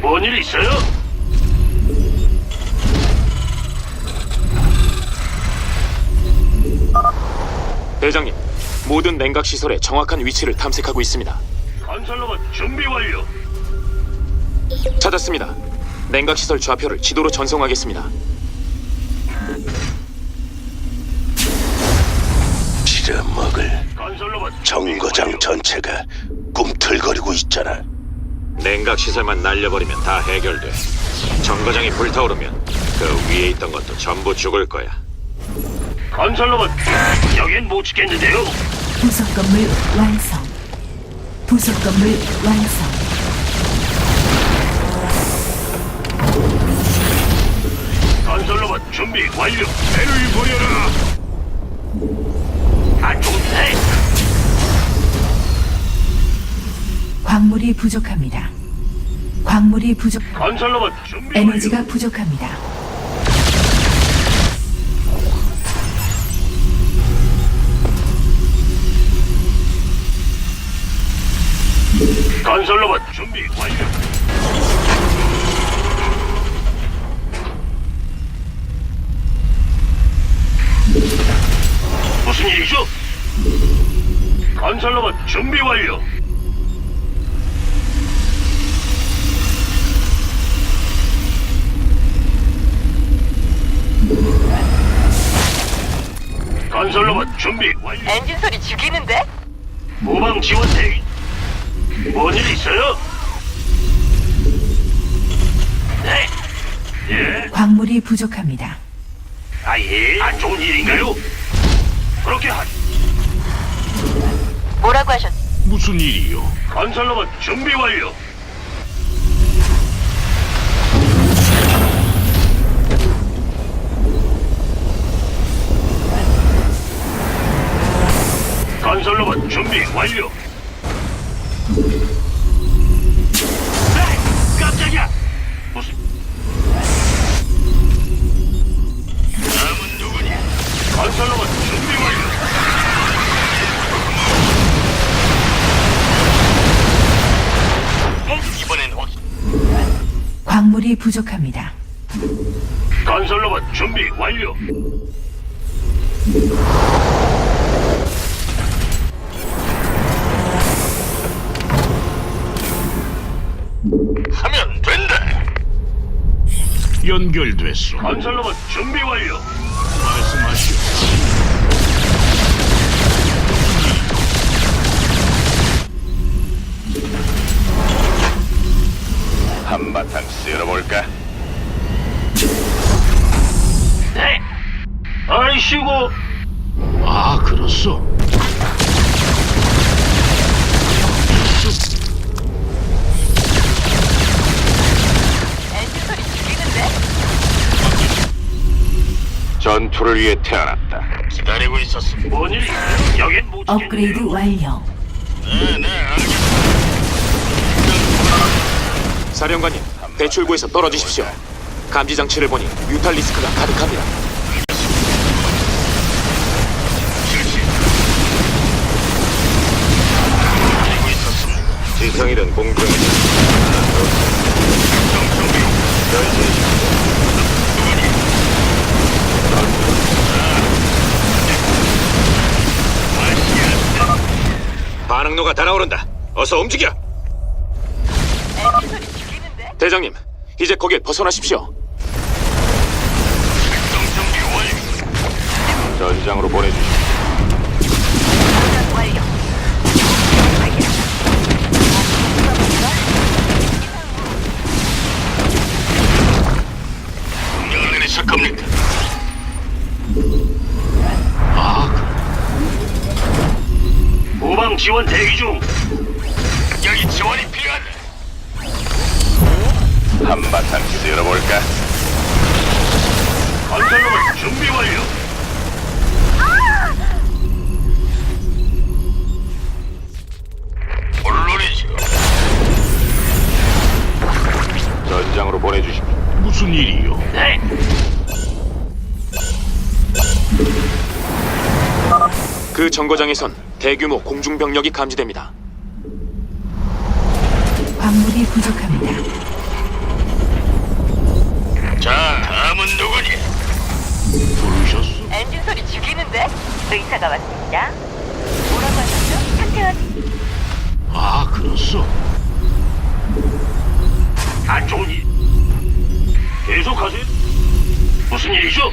뭔 일 있어요? 대장님, 모든 냉각 시설의 정확한 위치를 탐색하고 있습니다. 건설로봇 준비 완료. 찾았습니다. 냉각 시설 좌표를 지도로 전송하겠습니다. 빌어먹을 건설로봇 정거장 전체가 꿈틀거리고 있잖아. 냉각 시설만 날려버리면 다 해결돼. 정거장이 불타오르면 그 위에 있던 것도 전부 죽을 거야. 건설로봇 여긴 못 지켰는데요. 부속 건물 완성. 부속 건물 완성. 건설로봇 준비 완료. 배를 보여라. 안 좋은데? 광물이 부족합니다. 광물이 부족. 건설로봇 준비 에너지가 부족합니다. 건설로봇 준비 완료. 무슨 일이죠? 건설로봇 준비 완료. 준비 완료. 엔진 소리 죽이는데? 모방 지원 대기. 뭔일 있어요? 네. 예. 광물이 부족합니다. 아예. 안 좋은 일인가요? 그렇게 하. 뭐라고 하셨? 무슨 일이요? 건설로봇 준비 완료. 건설로봇 준비 완료. 에이, 깜짝이야. 무슨? 남은 누구니? 건설로봇 준비 완료. 이번엔 어... 광물이 부족합니다. 건설로봇 준비 완료. 하면 된다. 연결됐소. 건설로봇 준비 완료. 전투를 위해 태어났다. 기다리고 있었어. 뭔 일이? 여긴 못. 업그레이드 완료. 네, 네, 알겠습니다. 사령관님, 대출구에서 떨어지십시오. 감지 장치를 보니 뮤탈 리스크가 가득합니다. 실시. 기다리고 있었습니다. 지성이든 공중이든. 반응로가 달아오른다. 어서 움직여. 대장님, 이제 거길 벗어나십시오. 전장으로 보내주십시오. 명령을 내리실 겁니까? 지원 대기 중. 여기 지원이 필요하다. 한바탕 쓸어볼까? 건설로봇 준비 완료. 물론이죠. 전장으로 보내주십시오. 무슨 일이요? 네. 그 정거장에선 대규모 공중병력이 감지됩니다. 광물이 부족합니다. 자, 다음은 누구니? 부르셨어? 엔진 소리 죽이는데? 의사가 왔습니다. 뭐라고 하셨죠? 상태와 아, 그렇소. 안 좋은 일. 계속하세요. 무슨 일이죠?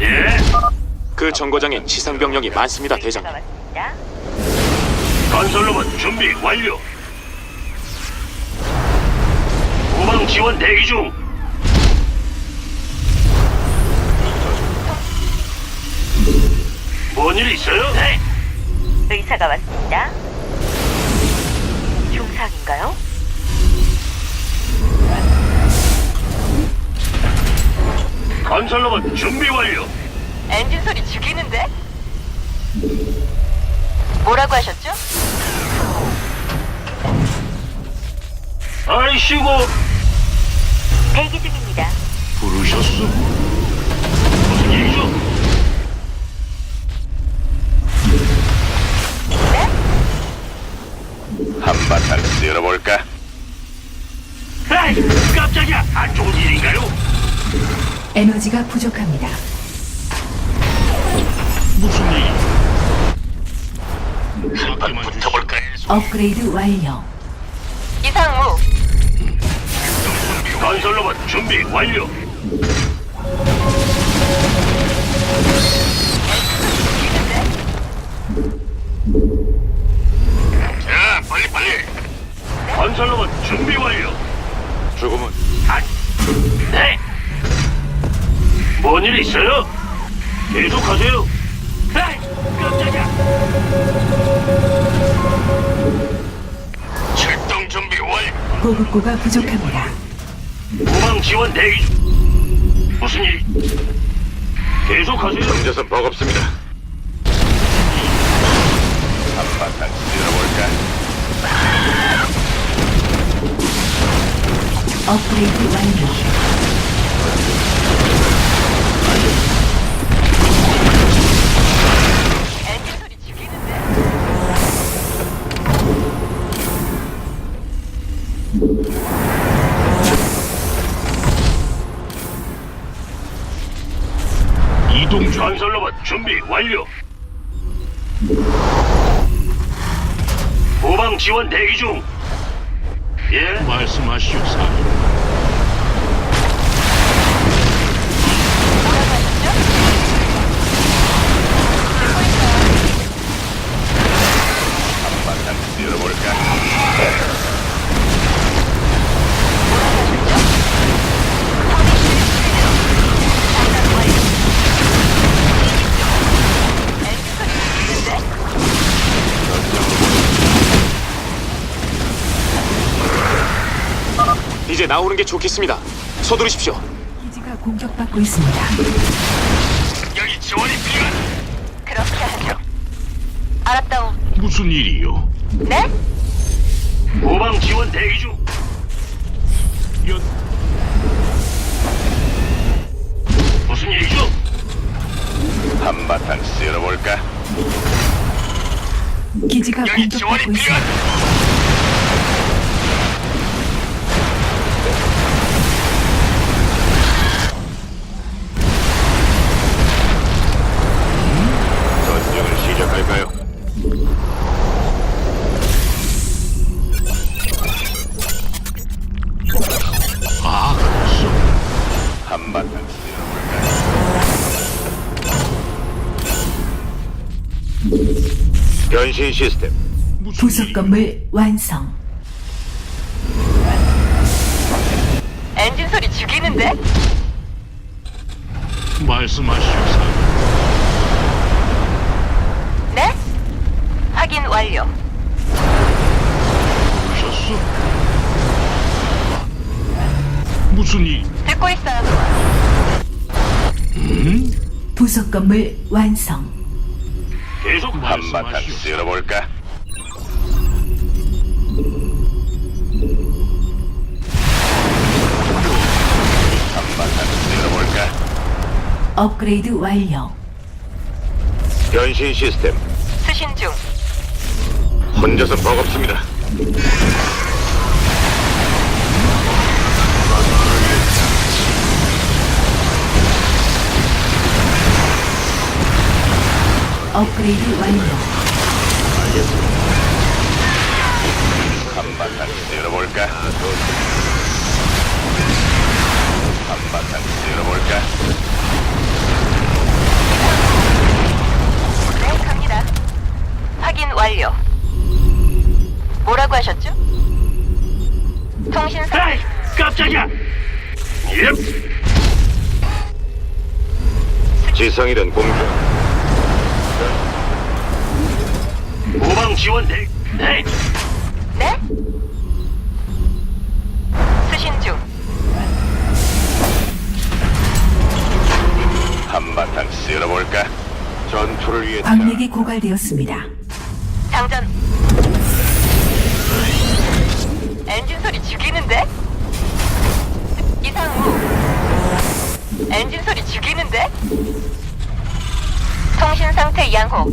예? 그 정거장엔 지상 병력이 많습니다, 대장님. 왔습니다. 건설로봇 준비 완료. 후방 지원 대기 중. 뭔일 있어요? 네. 의사가 왔습니다. 중상인가요? 건설로봇 준비 완료. 엔진 소리 죽이는데? 뭐라고 하셨죠? 아이씨고 대기 중입니다. 부르셨소? 무슨 일이죠? 네? 한바탕 쓸어볼까? 에이, 깜짝이야. 안 좋은 일인가요? 에너지가 부족합니다. 무슨 일? 한판 붙어볼까. 업그레이드 완료. 이상무 건설로봇 준비 완료. 자, 빨리 빨리. 건설로봇 준비 완료. 죽음은 아, 네. 뭔일 있어요? 계속하세요. 깜짝이야. 출동 준비 완료. 보급고가 부족합니다. 후방 지원 대기 중. 무슨 일? 계속하세요. 경제선 버겁습니다. 한바탕 쓸어볼까? 업그레이드 완료. 준비 완료. 후방 지원 대기 중. 예, 말씀하시오, 사령. 이제 나오는 게 좋겠습니다. 서두르십시오. 기지가 공격받고 있습니다. 여기 지원이 필요한. 그렇게 하죠. 알았다오. 무슨 일이요? 네? 후방 지원 대기 중. 연... 무슨 일이죠? 한바탕 쓸어볼까? 기지가 여기 지원이 공격받고 필요한. 있습니다. 변신 시스템 부속? 건물 완성. 엔진 소리 죽이는데? 말씀하시오. 네? 확인 완료. 부르셨소? 무슨 일? 듣고 있어요. 음? 부속 건물 완성. 계속 한바탕 말씀하시오. 쓸어볼까? 한바탕 쓸어볼까? 업그레이드 완료. 변신 시스템 수신 중. 혼자서 버겁습니다. 업그레이드 완료. 한바탕 쓸어볼까? 한바탕 쓸어볼까? 네, 갑니다. 확인 완료. 뭐라고 하셨죠? 통신 상 에이, 깜짝이야. 예. 지성이든 공중 후방 지원 대. 네. 네? 수신 중. 한바탕 쓸어볼까? 전투를 위해 광맥이 고갈되었습니다. 장전. 엔진 소리 죽이는데? 이상우. 엔진 소리 죽이는데? 통신 상태 양호.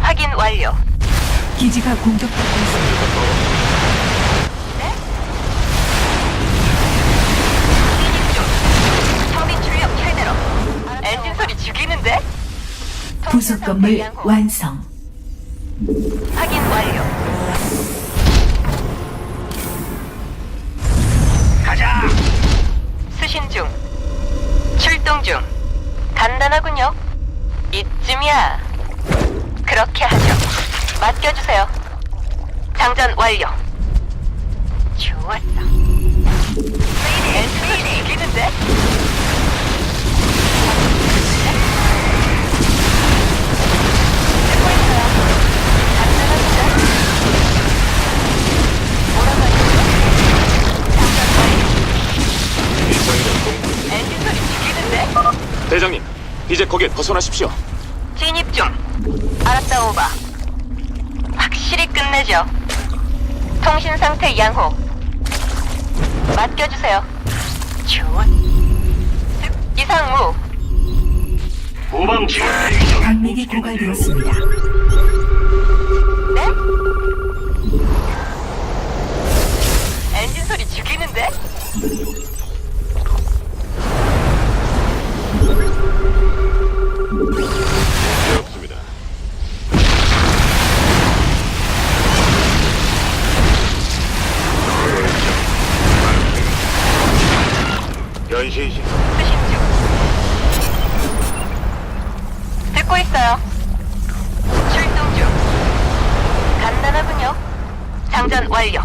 확인 완료. 기지가 공격받고 있습니다. 진입 중. 정비 출력 최대로. 엔진 소리 죽이는데? 통신 부속 건물. 완성. 확인 완료. 가자. 수신 중. 출동 중. 간단하군요. 이쯤이야. 그렇게 하죠. 맡겨주세요. 장전 완료. 좋았어. 엔트리 이기는데? 듣고 있어요. 간단하군요. 뭐라고 하셨죠? 장전 완료. 지성이든 공중 엔진 소리 죽이는데? 대장님, 이제 거길 벗어나십시오. 진입 중. 알았다, 오바. 끝내죠. 통신 상태 양호. 맡겨주세요. 좋아. 이상무. 후방 지원 대기 중. 광맥이 고갈되었습니다. 듣고 있어요. 출동 중. 간단하군요. 장전 완료.